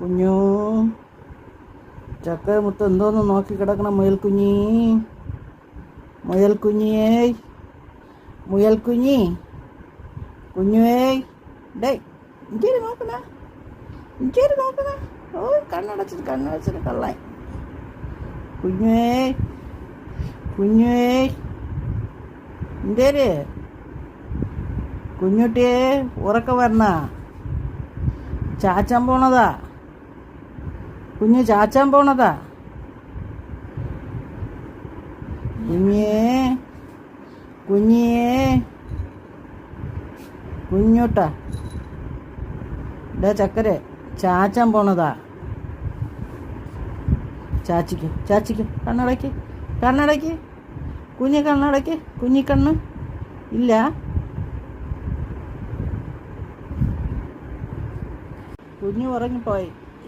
കുഞ്ഞു. ചക്ക മുത്ത് എന്തോന്ന് നോക്കി കിടക്കണം മുയൽ കുഞ്ഞി. മുയൽ കുഞ്ഞി കുഞ്ഞുവേ ഡേ ഇഞ്ചേരി നോക്കണ. ഇഞ്ചേരി നോക്കണ. ഓ കണ്ണടച്ചിട്ട് കണ്ണടച്ചിട്ട് കള്ളാൻ കുഞ്ഞുവേ കുഞ്ഞുവേ ഇഞ്ചേരി. കുഞ്ഞുട്ടിയെ ഉറക്കം വരണ. ചാച്ചാൻ പോണതാ. കുഞ്ഞ് ചാച്ചാൻ പോണതാ. കുഞ്ഞേ കുഞ്ഞിയേ. കുഞ്ഞൂട്ടാ. ഡാ ചക്കരെ ചാച്ചാൻ പോണതാ. ചാച്ചിക്ക് ചാച്ചിക്ക് കണ്ണടയ്ക്ക് കണ്ണടയ്ക്ക് കുഞ്ഞി കണ്ണടയ്ക്ക് കുഞ്ഞി കണ്ണ്. ഇല്ല. കുഞ്ഞു ഉറങ്ങിപ്പോയി.